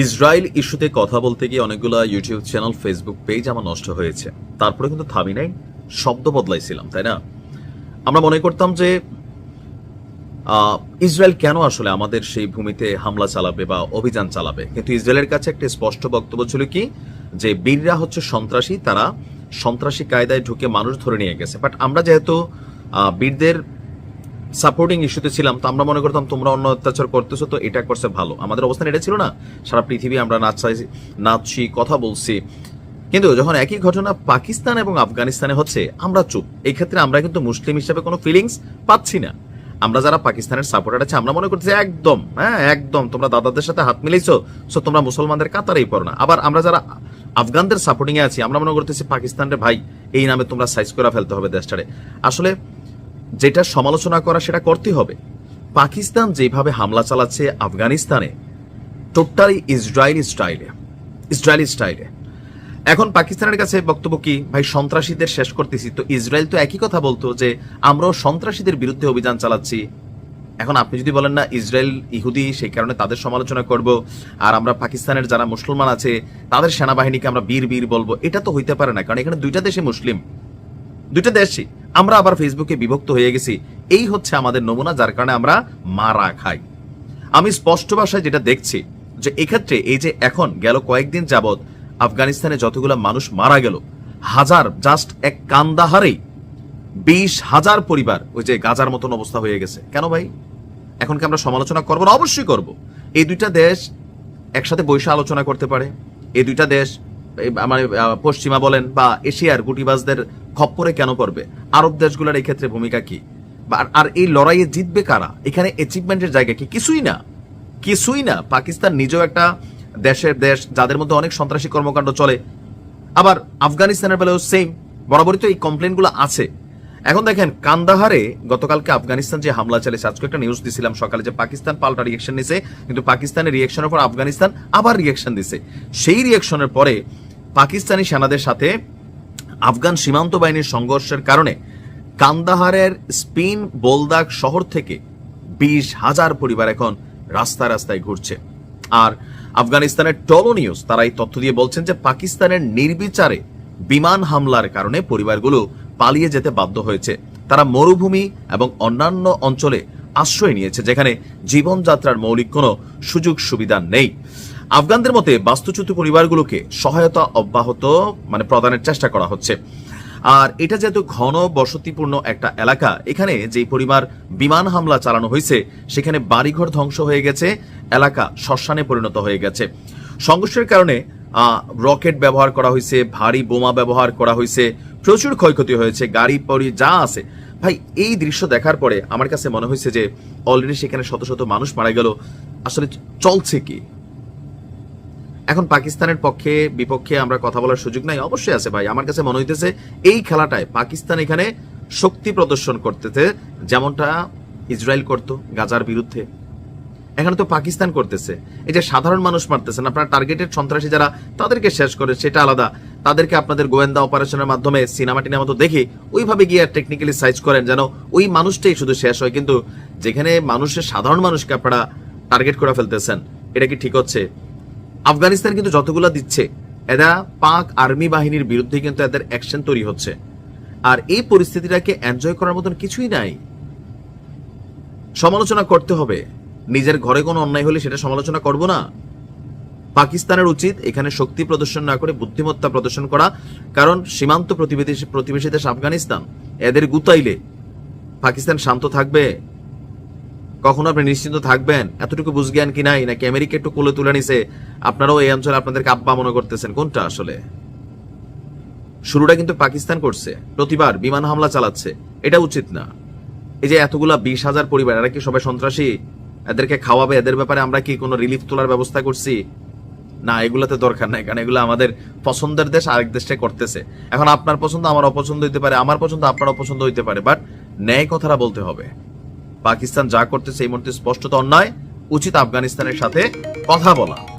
Israel ইস্যুতে কথা বলতে গিয়ে অনেকগুলো ইউটিউব চ্যানেল ফেসবুক পেজ আমার নষ্ট হয়েছে। তারপরে কিন্তু থামি নাই, শব্দ বদলাইছিলাম, তাই না? আমরা মনে করতাম যে ইসরায়েল কেন আসলে আমাদের সেই ভূমিতে হামলা চালাবে বা অভিযান চালাবে? কিন্তু ইসরায়েলের কাছে একটা স্পষ্ট বক্তব্য ছিল কি? যে বীররা হচ্ছে সন্ত্রাসী, তারা সন্ত্রাসী কায়দায় ঢুকে মানুষ ধরে নিয়ে গেছে। বাট আমরা যেহেতু বীরদের সাপোর্টিং ইস্যুতে ছিলাম, তো আমরা মনে করতাম তোমরা অন্য অত্যাচার করতেছো, তো এটা করছে ভালো। আমাদের অবস্থান এটা ছিল না। সারা পৃথিবী আমরা নাচাই, নাচছি, কথা বলছি। কিন্তু যখন একই ঘটনা পাকিস্তান এবং আফগানিস্তানে হচ্ছে, আমরা চুপ। এই ক্ষেত্রে আমরা কিন্তু মুসলিম হিসাবে কোনো ফিলিংস পাচ্ছি না। আমরা যারা পাকিস্তানের সাপোর্টার আছে, আমরা মনে করছি একদম হ্যাঁ একদম, তোমরা দাদাদের সাথে হাত মিলাইছো সো তোমরা মুসলমানদের কাতারেই পড়ো না। আবার আমরা যারা আফগানদের সাপোর্টিংয়ে আছি, আমরা মনে করতেছি পাকিস্তানের ভাই, এই নামে তোমরা সাইজ করে ফেলতে হবে দেশটারে। আসলে যেটা সমালোচনা করা সেটা করতে হবে। পাকিস্তান যেভাবে হামলা চালাচ্ছে আফগানিস্তানে, টোটালি ইসরায়েলি স্টাইলে ইসরায়েলি স্টাইলে। এখন পাকিস্তানের কাছে বক্তব্য কি? ভাই, সন্ত্রাসীদের শেষ করতেছি। তো ইসরায়েল তো একই কথা বলতো যে, আমরাও সন্ত্রাসীদের বিরুদ্ধে অভিযান চালাচ্ছি। এখন আপনি যদি বলেন না, ইসরায়েল ইহুদি, সেই কারণে তাদের সমালোচনা করব, আর আমরা পাকিস্তানের যারা মুসলমান আছে, তাদের সেনাবাহিনীকে আমরা বীর বীর বলব, এটা তো হইতে পারে না। কারণ এখানে দুইটা দেশে মুসলিম। দুইটা দেশই। আমরা আবার ফেসবুকে বিভক্ত হয়ে গেছি। এই হচ্ছে আমাদের নমুনা, যার কারণে আমরা মারা খাই। আমি স্পষ্ট ভাষায় যেটা দেখছি, যে এক্ষেত্রে এই যে এখন গেল কয়েকদিন যাবৎ আফগানিস্তানে যতগুলো মানুষ মারা গেল, হাজার জাস্ট এক কান্দাহারেই বিশ হাজার পরিবার ওই যে গাজার মতন অবস্থা হয়ে গেছে। কেন ভাই? এখন কি আমরা সমালোচনা করব না? অবশ্যই করব। এই দুইটা দেশ একসাথে বৈশা আলোচনা করতে পারে। এই দুইটা দেশ আহ, পশ্চিমা বলেন বা এশিয়ার গুটিবাজদের খপ্পরে কেন পড়বে? আরব দেশগুলোর এই ক্ষেত্রে ভূমিকা কি? আর- আর এই লড়াইয়ে জিতবে কারা? এখানে অ্যাচিভমেন্টের জায়গা কি? কিছুই না। কিছুই না। পাকিস্তান নিজেও একটা দেশের দেশ যাদের মধ্যে অনেক সন্ত্রাসী কর্মকাণ্ড চলে। আবার আফগানিস্তানের বেলাও সেম বরাবরই তো এই কমপ্লেনগুলো আছে। এখন দেখেন কান্দাহারে গতকালকে আফগানিস্তান যে হামলা চালিয়েছে আজকে একটা নিউজ দিছিলাম সকালে যে পাকিস্তান পাল্টা রিয়েকশন নিছে কিন্তু পাকিস্তানের রিয়েকশনের পর আফগানিস্তান আবার রিয়েকশন দিছে। সেই রিয়েকশনের পরে পাকিস্তানি সেনাদের সাথে আফগান সীমান্ত বাহিনীর সংঘর্ষের কারণে কান্দাহারের স্পিন বোলদাগ শহর থেকে বিশ হাজার পরিবার এখন রাস্তায় রাস্তায় ঘুরছে। আর আফগানিস্তানের টলো নিউজ তারা এই তথ্য দিয়ে বলছেন যে পাকিস্তানের নির্বিচারে বিমান হামলার কারণে পরিবারগুলো পালিয়ে যেতে বাধ্য হয়েছে। তারা মরুভূমি এবং অন্যান্য অঞ্চলে আশ্রয় নিয়েছে, যেখানে জীবনযাত্রার মৌলিক কোনো সুযোগ সুবিধা নেই। আফগানদের মতে বাস্তুচ্যুত পরিবারগুলোকে সহায়তা অব্যাহত মানে প্রদানের চেষ্টা করা হচ্ছে। আর এটা যেহেতু ঘন বসতিপূর্ণ একটা এলাকা, এখানে যেই পরিবার বিমান হামলা চালানো হয়েছে, সেখানে বাড়িঘর ধ্বংস হয়ে গেছে, এলাকা শ্মশানে পরিণত হয়ে গেছে। সংঘর্ষের কারণে রকেট ব্যবহার করা হয়েছে, ভারী বোমা ব্যবহার করা হয়েছে, প্রচুর ক্ষয়ক্ষতি হয়েছে, গাড়ি পড়ি যা আছে। ভাই, এই দৃশ্য দেখার পরে আমার কাছে মনে হয়েছে যে অলরেডি সেখানে শত শত মানুষ মারা গেল। আসলে চলছে কি? এখন পাকিস্তানের পক্ষে, বিপক্ষে আমরা কথা বলার সুযোগ নাই। অবশ্যই আছে ভাই। আমার কাছে মনে হইতেছে এই খেলাটায় পাকিস্তান এখানে শক্তি প্রদর্শন করতেছে, যেমনটা ইসরায়েল করত গাজার বিরুদ্ধে। এখানে তো পাকিস্তান করতেছে। এই যে সাধারণ মানুষ মারতেছেন আপনার টার্গেটেড সন্ত্রাসী যারা, তাদেরকে শেষ করে, সেটা আলাদা। তাদেরকে আপনাদের গোয়েন্দা অপারেশনের মাধ্যমে সিনেমা টিনের মতো দেখে ওইভাবে গিয়ে টেকনিক্যালি সাইজ করেন যেন ওই মানুষটাই শুধু শেষ হয়। কিন্তু যেখানে মানুষের, সাধারণ মানুষকে আপনারা টার্গেট করে ফেলতেছেন, এটা কি ঠিক হচ্ছে? আফগানিস্তান কিন্তু যতগুলো দিচ্ছে, এরা পাক আর্মি বাহিনীর বিরুদ্ধে কিন্তু এদের অ্যাকশন তৈরি হচ্ছে। আর এই পরিস্থিতিটাকে এনজয় করার মতন কিছুই নাই। সমালোচনা করতে হবে। নিজের ঘরে কোনো অন্যায় হলে সেটা সমালোচনা করব না। পাকিস্তানের উচিত এখানে শক্তি প্রদর্শন না করে বুদ্ধিমত্তা প্রদর্শন করা, কারণ সীমান্ত প্রতিবেশী দেশ আফগানিস্তান, এদের গুতাইলে। পাকিস্তান শান্ত থাকবে। কখনো আপনি নিশ্চিন্ত থাকবেন? এতটুকু বুঝজ্ঞান কি নাই? নাকি আমেরিকা একটু কোলে তুলে নিছে? আপনারাও এই অঞ্চলে আপনাদেরকে আব্বা মনে করতেছেন। কোনটা আসলে? শুরুটা কিন্তু পাকিস্তান করছে। প্রতিবার বিমান হামলা চালাচ্ছে। এটা উচিত না। এই যে এতগুলা বিশ হাজার পরিবার, এরা কি সবাই সন্ত্রাসী? এদেরকে খাওয়াবে? এদের ব্যাপারে আমরা কি কোনো রিলিফ তোলার ব্যবস্থা করছি? না, এগুলাতে দরকার নাই, কারণ এগুলো আমাদের পছন্দের দেশ, আরেক দেশে করতেছে। এখন আপনার পছন্দ আমার অপছন্দ হইতে পারে, আমার পছন্দ আপনার অপছন্দ হইতে পারে বাট ন্যায় কথাটা বলতে হবে। পাকিস্তান যা করতেছে এই মুহূর্তে স্পষ্টত অন্যায়। উচিত আফগানিস্তানের সাথে কথা বলা।